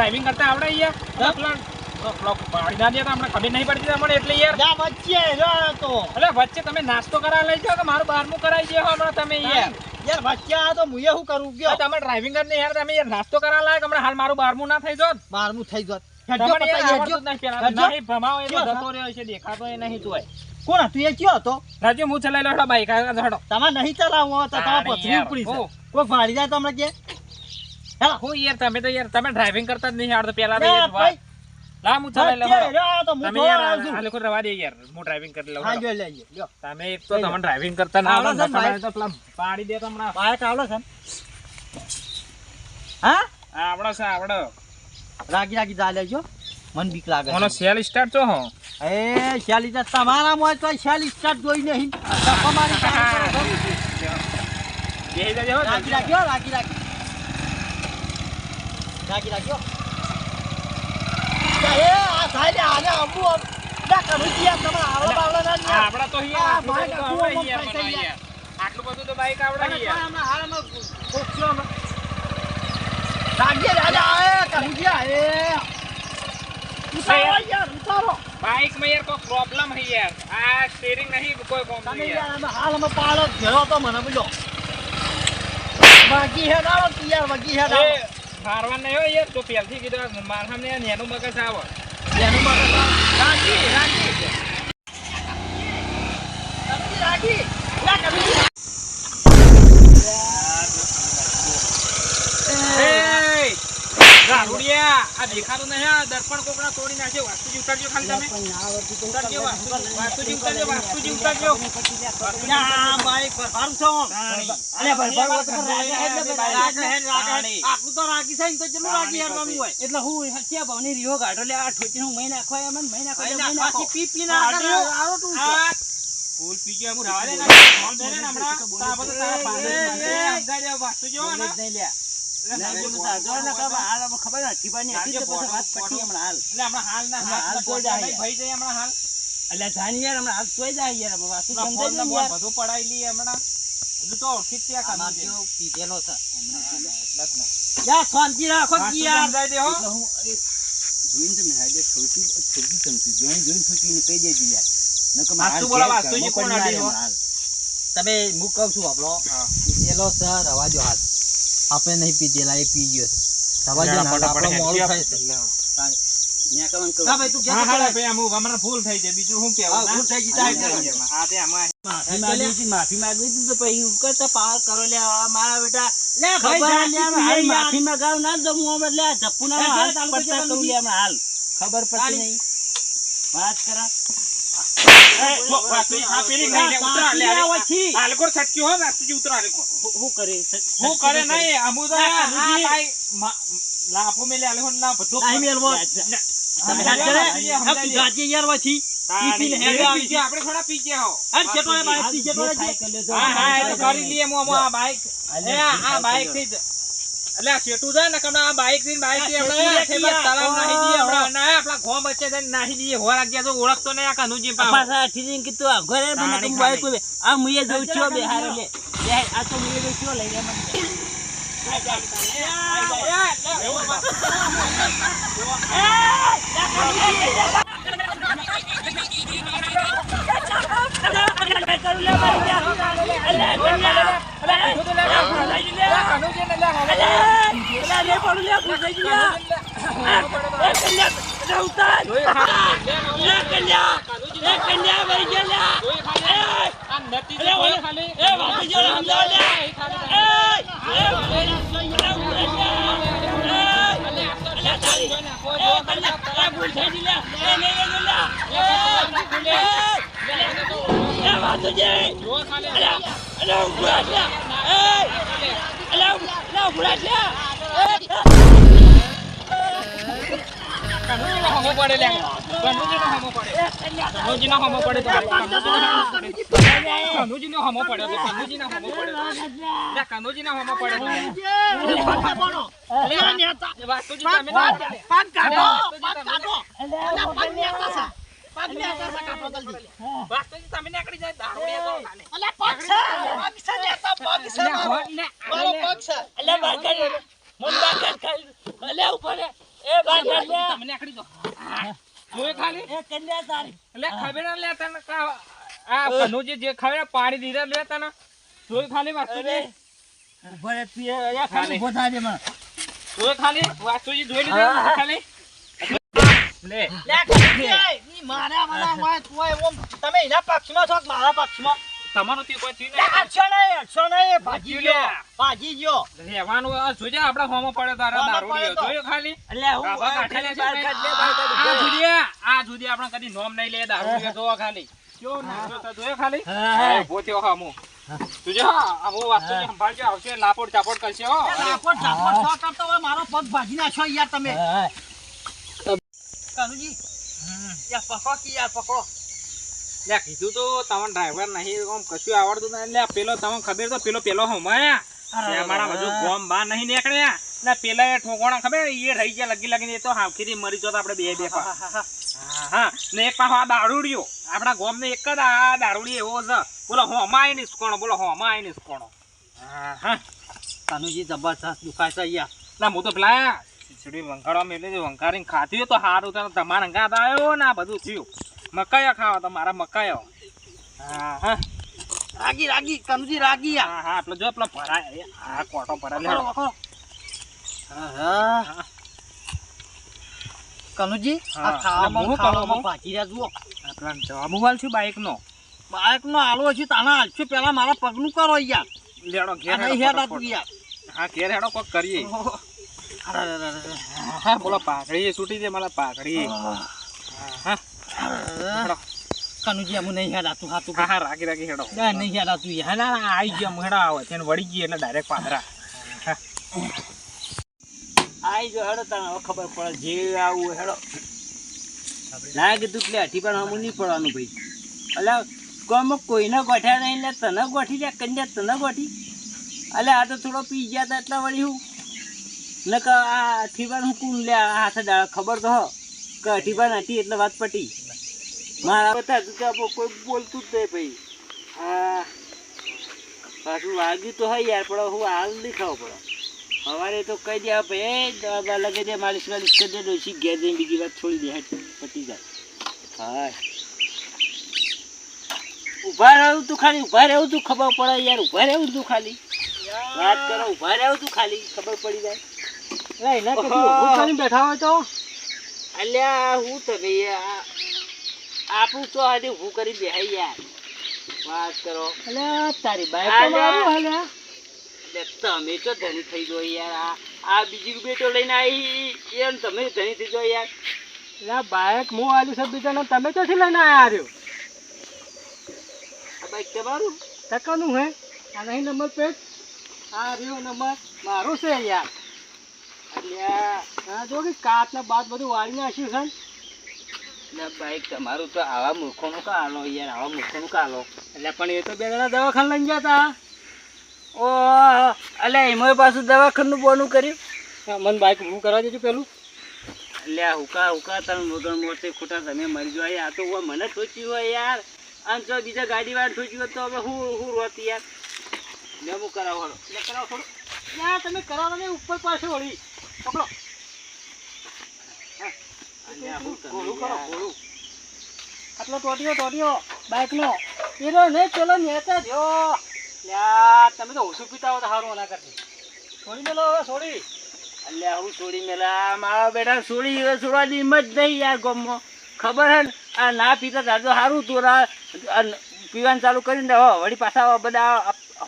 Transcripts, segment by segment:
Driving કરતા આવડે અહીંયા ખબર નહીં પડતી તમને એટલે યાર. વચ્ચે એટલે વચ્ચે તમે નાસ્તો કરાવી લઈ જાઓ કે મારું બારમું કરાવી દે હમણાં તમે યાર. યાર વચ્ચે આ તો મુએ શું કરું? ગયો. તમે ડ્રાઇવિંગ કરીને યાર તમે યાર નાસ્તો કરાવવા લાયક? હમણાં હાલ મારું બારમું ના થઈ જોત. બારમું થઈ તમને કયો જતો દેખાતો એ નહીં તું કોણ હતું? એ કયો હતો? રાજુ હું ચલાવી લો બાઈક તમારે નહીં ચલાવવો તો તમારે પથરી ઉપડી ભાડી જાય તો હમણાં કે હેલો હું. યાર તમે તો યાર તમે ડ્રાઇવિંગ કરતા જ નહીં આવડતો પેલા તો લા હું તમે યાર આ લોકો રવા દે યાર હું ડ્રાઇવિંગ કરી લઉં હા, જો લઈ લ્યો. તમે એક તો તમને ડ્રાઇવિંગ કરતા ના આવડે તો પેલા પાડી દે તમને બાઇક આવડે છે હા? આવડે છે આવડે. રાગી રાગી જા લેજો. મન બીક લાગે મને સેલ સ્ટાર્ટ તો હો. એ સેલ સ્ટાર્ટ તમારા મોય તો સેલ સ્ટાર્ટ જોઈ નહીં ધક્કો મારી ચાલુ કરો. બેહી જજો રાગી રાખ્યો રાગી રાખી રાખ્યો જા, એ આ થાય ને આને. ના ના લ્યો. આપડા તો આટલું બધું તો બાઈક આવડે. બાઈકમાં યાર કોઈ પ્રોબ્લેમ હે યાર આ સ્ટીરિંગ નહીં કોઈ કોમ યાર ઘેરો તો મને બોલો વાગી હેડ આવો એ મારવા નહીં હો યાર તો પહેલથી કીધું મારવા ને એનું મગજ આવો રાગી રાગી રાગી લા કમી એ ગારુડિયા આ દેખાતું નહીં આ દર્પણ કોકના તોડી નાખ્યો વાસ્તુજી ઉતારજો ખાલી તમે. ઉતારજો વાસ્તુજી ઉતારજો વાસ્તુજી ઉતારજો. ના બાઈક પર હારું છો અલે ભાઈ ભાઈ વાત કર રાગી હેડ ને ભાઈ રાગી હેડ રાગી હેડ. આટલું તો રાગી છે ને તો જેટલું રાગી હેડવાનું હોય. એટલે હું હત્યા ભાવની રીહો કાઢો લે આ ઠોચી હું મહી નાખવા એમ મહી નાખવા ભાઈ મહી ના નાખો. પાછી પી પી ના તું. ફૂલ પી ગયો હું રાવા દે ના ફોન દે ને હમણાં તા બધું તારા પાસે. સમજાઈ દે વાસ્તુજી હો ને. નહીં. તમે હો? કહું છું આપણો પેલો સર અવાજો હાલ. આપણે નહીં પીધેલા એ પી ગયો છે. રવા જો ને આપણો મોડું થાય છે. તું ના? તે માફી માંગી હતી તો પછી હું કરતા પાર કરો લે મારા બેટા. લે તું. માફી માંગાવ ના દઉં હું હમણાં લે આ ધપ્પુના એ હાલ. ખબર પડતી તાળી. નહીં. વાત કરા. મા- લાફો મેલે, આ ના બધું નહીં મેલવો. જાતી યાર ગયા, આપણે થોડા પી ગયા હો. હાલ, ચેટો બાઈકથી જે ચેટો એ થાય જે. કરી હા, હા, કરી લઈએ, હું આ બાઈક આ બાઈકથી એટલે આ શેઠું છે ને કે હમણાં આ બાઈકથી બાઈકથી તળાવ. નાહી દઈએ હમણાં. ના, આપણા નાહી દઈએ. હોર વાગ્યા તો ઓળખતો નહીં આ કનુજી આ પાછા ઠીરીને કીધું આ ઘરે મને તાણી બાઈક ઉભે. આ મુએ જઉં છું બે હારે લે આ તો મુએ જઉં છું લઈને મને એ, લે, એવું પડે લે. કનુજીનો હમો પડે તો. કનુજીનો હમો પડે તો. કનુજીનો હમો પડે તો. લે, કનુજીનો હમો પડે તો. એ. પાક કાઢો, વાસ્તુજી પાક તમે કાઢો. અલા, નેતા છે. પાક નેતા છે, કાઢો જલ્દી. વાસ્તુજી તમે નીકળી જાય પાણી દીધા લેતા જોઈ ખાલી વાસુજી? ભરે ખાલી. માં જોઈ ખાલી? વાસુજી ખાલી? મારા મારા ઓય તમે એના પક્ષમાં છો મારા પક્ષમાં? તમારું તે કોઈ થયું લે, અડશો નહીં, અડશો નહીં, ભાજી ગયો, ભાજી ગયો. રહેવાનું આ જોજે આપડા હોમો પડે તારા હોમો દારૂડિયો જોયો ખાલી? એટલે હું ગાભા લે બાર ને. લે, બાર કાઢ લે. આ જુદીએ, આ જુદી આપણે કદી નોમ નહીં લે દારૂડિયો જોવો ખાલી. કેવો નાચો જોયો ખાલી? હા, તુજે સંભાળજો આવશે લાપોડ ચાપોડ કરશે હો. કરતો હોય, મારો પગ ભાજી નાખ્યો યાર તમે. કાનુજી યાર પકડો કી યાર પકડો? લે કીધું તો તમને ડ્રાઈવર નહીં આમ કશું આવડતું નહીં. લે પેલો તમને ખબર તો પેલો પેલો હમાયા અમારા બધું ગોમ બા નહીં નીકળ્યા ને પેલા એ ઠોકોણા ખબર એ રહી ગયા લગી લગીને એ તો હાવખીથી મરી જતો આપણે બે બે. હા હા ને એક પાછો આ દારૂડિયો. આપણા ગોમ ને એક જ આ દારૂડી એવો છે. બોલો હોમાય નહીં સુકોણો બોલો હોમાય નહીં સુકોણો હા. હા. તનુજી જબરજસ્ત દુખાય છે અહીંયા. ના હું તો પેલા ખીચડી વંકારવા મેળવી વંકારીને ખાધી તો સારું તમારા અંગાત આવ્યો ને આ બધું થયું. મકાઈઓ ખાવા તમારા મકાયો હા હા રાગી રાગી કનુજી રાગી હા હા એટલે જો પેલો ભરાય આ કોટો ભરાય. પકડો. હા. કનુજી હા. આ ખાવામાં હું ખાવામાં? ભાજી રહ્યા જુઓ આપણા જવાબ વાલ છું બાઈક નો બાઇક નો આલો છું તાના હાલશું પેલા મારા પગનું કરો યાર લેડો ઘેર હેડો યાર હા ઘેર હેડો કોક કરીએ. હા બોલો પાઘડી છૂટી દે મારા પાઘડી હા હા. કાનુજી અમુ નહીં હેડાતું હાતું હા હા રાગી રાગી હેડો. ના, નહીં હેડાતું યાર ના ના આવી ગયા મુહેડા આવે. તેને વળી ગઈ એટલે ડાયરેક્ટ પાદરા આઈ જો હેડો તને હવે ખબર પડે. જે આવું હેડો. ના કીધું એટલે અઠી પણ હમું નહીં પડવાનું ભાઈ. અલ્યા કોમ કોઈને ગોઠ્યા નહીં લે તને ગોઠી લે જાય તને ગોઠી. અલ્યા આ તો થોડો પી ગયા તા એટલા વળી હું. ને કે આ અઠીબાન હું કુણ લે આ હાથે ખબર તો હો. કે અઠીબાન હતી એટલે વાત પટી. મારા બધા તું કોઈ બોલતું જ નહીં ભાઈ. હા. પાછું વાગ્યું તો હોય યાર પણ હું હાલ નહીં ખાવ પડે. સવારે તો કહી દે ભાઈ દવા લગાવી દે માલિશ વાલિશ કરી દે ડોસી ઘેર જઈને બીજી વાત છોડી દે પતી જાય. હા. ઊભા રહું તું ખાલી ઊભા રહેવું તું ખબર પડે યાર ઊભા રહેવું તું ખાલી. વાત કરો ઊભા રહેવું તું ખાલી ખબર પડી જાય. ઊભું કરીને બેઠા હોય તો? અલ્યા હું તો યાર આપણું તો આજે હું કરી બેહાય યાર. વાત કરો. અલે તારી બાઈક તો મારું. હલે. તમે તો ધણી થઈ ગયો યાર. આ આ બીજી બેટો લઈને આવી એમ તમે ધણી થઈ ગયો યાર. લા બાઈક હું આલી છે બીજાને. તમે ચોથી લઈને આયા રહ્યો? આ બાઈક તમારું? ટકાનું હે? આ નહીં નંબર પ્લેટ આ રહ્યો નંબર. મારું છે યાર. અલ્યા. હા જો કે કાચ બાદ બધું વાળી નાખ્યું છે. ને. ના બાઈક તમારું તો આવા મૂર્ખોનું કા આલો યાર, આવા મૂર્ખોનું કા આલો એટલે પણ એ તો બે જણા દવાખાને લઈને ગયા હતા ઓ પાછું દવાખાનું બોનું કર્યું? મને બાઇક હું કરવા દેજો પેલું. એટલે હુકા હુકા, તમે મગન મોતે ખોટા, તમે મરી જો આ તો મને સોચ્યું હોય યાર. આમ જો બીજા ગાડી વાળા સોચ્યું હોય તો હવે હું હું રોતી યાર. લે, હું કરાવો એટલે કરાવો થોડું. ના તમે કરાવો ને, ઉપર પાસે વળી. પકડો અલ્યા હું તમે ઘોડું કરો યાર. ઘોડું આટલો ટોટિયો ટોટિયો બાઇકનો એનો નહીં ચલો નેતા જો લ્યા તમે તો ઓછું પીતા હો તો સારું ના કરતી છોડી મેલો હવે છોડી અલ્યા હું છોડી મેલા મારા બેટા છોડી હવે છોડવાની હિંમત નહીં યાર ગમો ખબર હે ને આ ના પીતા તાર સારું તું આ આ પીવાનું ચાલુ કરીને હવે વળી પાછા બધા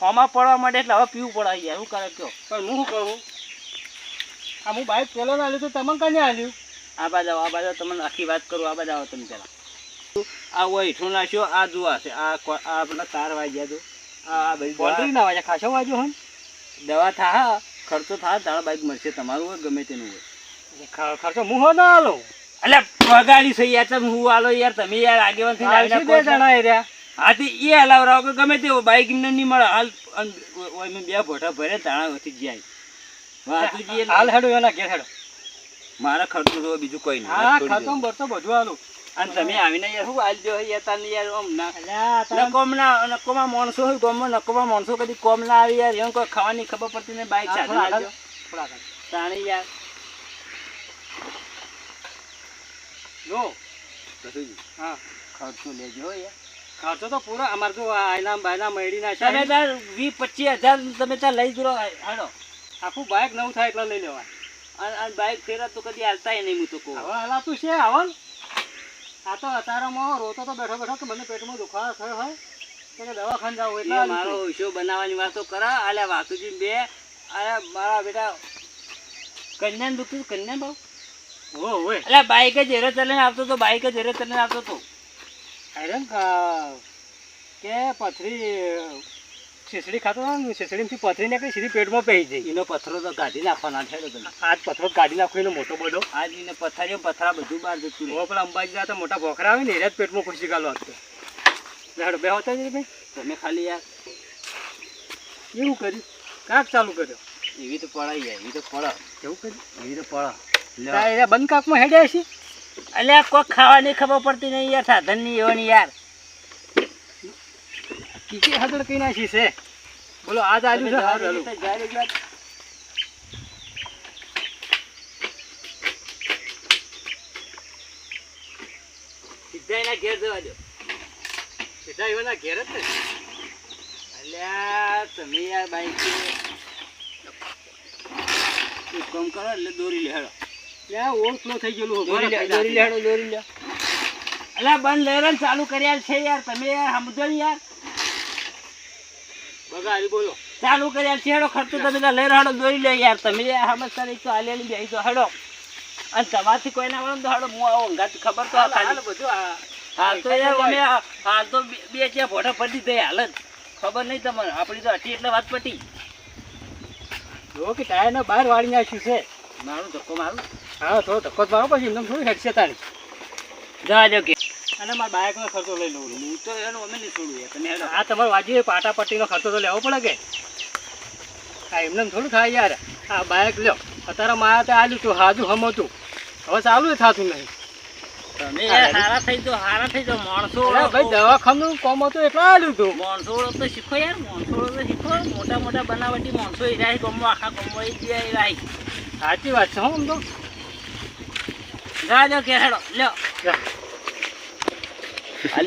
હોમાં પડવા માંડે એટલે હવે પીવું પડે યાર શું કરે કયો પણ હું શું કરું આ હું બાઇક પેલો ના લીધું તો તમને કને આલ્યું? આ બાજુ આ બાજુ તમને આખી વાત કરું આ બાજુ આવો તમે પેલા આ હોય હેઠું નાખ્યો આ જુआ છે આ આ તાર વાગ્યા તો આ બધી ના વાગ્યા ખાસો વાજો હન દવા થા ખર્ચો થા તારા બાઈક મળશે તમારું હોય ગમે તેનું હોય. ખર્ચો હું હો ના આલો? એટલે પગાડી છે યાર તમે હું આલો યાર તમે યાર આગેવાન થઈને બે જણા એ રહ્યા? હા તે એ હલાવરાવો કે ગમે તે બાઈક એમને નહીં મળે. હાલ બે ભોટા ભરે તાણા વધી જાય. હાલ હેડો એના ઘેર હેડો. મારા ખર્ચો તો બીજું કોઈ નહીં. હા ખર્ચો બરતો બધું આલું. અને તમે આવીને યાર શું આલજો યાર તને યાર ઓમ ના. કોમ ના નકોમાં માણસો હોય ગામમાં નકોમાં માણસો કદી કોમ ના આવી યાર. એમ કોઈ ખાવાની ખબર પડતી ને બાઈક ચાલે થોડા આવજો. તાણી યાર. જો. હા. ખર્ચો લેજો યાર. ખર્ચો તો પૂરો અમારે તો આયના બાયના છે. તમે તાર વીસ પચીસ હજાર તમે ત્યાં લઈ જરો હાડો આખું બાઇક નવું થાય એટલે લઈ લેવાય અને બાઇક ફેરા તો કદી હાલતા નહીં હું તો કહું. હવે હલાતું છે આવો ને આ તો અત્યારમાં રોતો તો બેઠો બેઠો કે મને પેટમાં દુખાવો થયો હોય કે દવાખાને જાવ એટલે મારો હિશો બનાવવાની વાતો કરા. આલે વાસુજી બે. અરે મારા બેટા કન્યાને દુખતું હતું, કન્યાને બહુ? હો હોય એટલે બાઈક જ હેરે ચલાવીને આવતો તો બાઈક જ હેરે ચલાવીને આવતો તો. આયરન કે પથરી શીસડી ખાતો હતો ને શીસડીમાંથી પથરી નીકળી સીધી પેટમાં પહી જઈ. એનો પથરો તો કાઢી નાખવાનો થયેલો તમે. આજ પથરો કાઢી નાખો એનો મોટો બધો. આજ એને પથારીઓ પથરા બધું બહાર જતું રહ્યું પેલા અંબાજી જતા મોટા ભોખરા આવે ને એને જ પેટમાં ખુશી ગાલો હતો બેહાડો બે હોતા જ ભાઈ. તમે ખાલી યાર એવું કર્યું. કાંક ચાલુ કર્યો. એવી તો પડાઈ જાય એવી તો પડા એવું કર્યું? એવી તો પડા તા બંધ કાકમાં હેડ્યા છે? અલ્યા કોઈ ખાવાની ખબર પડતી નહીં યાર સાધનની એવાની યાર. કીકી હાથળ કઈ નાખી છે? બોલો આજ આવ્યું છે. હાલું. સીધા એના ઘેર જવા દો. સીધા એવાના ઘેર જ ને? અલ્યા તમે યાર બાઈક કામ કરો? એટલે દોરી લે હેડો. ત્યાં ઓવરફ્લો થઈ ગયેલું દોરી લે દોરી લે હેડો દોરી લે. અલ્યા બંધ લેરન ચાલુ કર્યા છે યાર. તમે યાર સમજો યાર. બોલો. ચાલુ કર્યા છે હેડો ખર્ચો તમે તો લઈ હેડો દોરી લે યાર. તમે સમજતા નહીં તો આલેલી જાય તો હેડો. અને તમારથી કોઈ ના વળે તો હેડો હું આવો ઘાત ખબર તો હાલ ખાલી. બધું તો યાર અમે હાલ તો બે- ચાર ફોટા પડી ગઈ હાલ જ. ખબર નહીં તમને આપણી તો હતી એટલે વાત પટી. જો કે ટાયરને બહાર વાળી નાખ્યું છે. મારું ધક્કો મારું. હા થોડો ધક્કો જ મારો પછી એમને થોડી હેડશે તારી. જવા જો કે. અને મારા બાઇકનો ખર્ચો લઈ લઉં હું તો એનો અમે નહીં છોડું તમે આ તમારે વાજી પાટા પટ્ટીનો ખર્ચો તો લેવો પડે કે? હા એમને થોડું થાય યાર. આ બાઇક લ્યો અત્યારે મારા ત્યાં આલ્યું તું હાજુ હમતું. હવે ચાલુ થતું નહીં. તમે યાર હારા થઈ જાઓ હારા થઈ જાઓ માણસો ભાઈ દવાખાનું કોમ હતું એટલે આલ્યું તું. માણસો તો શીખો યાર માણસો તો શીખો. મોટા મોટા બનાવટી માણસો એ રાહી ગમો આખા ગમો એ જે રાહી સાચી વાત છે હો આમ તો. જવા દો કે હેડો. લ્યો. હાલ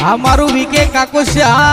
આ મારું વીકે કાકો આ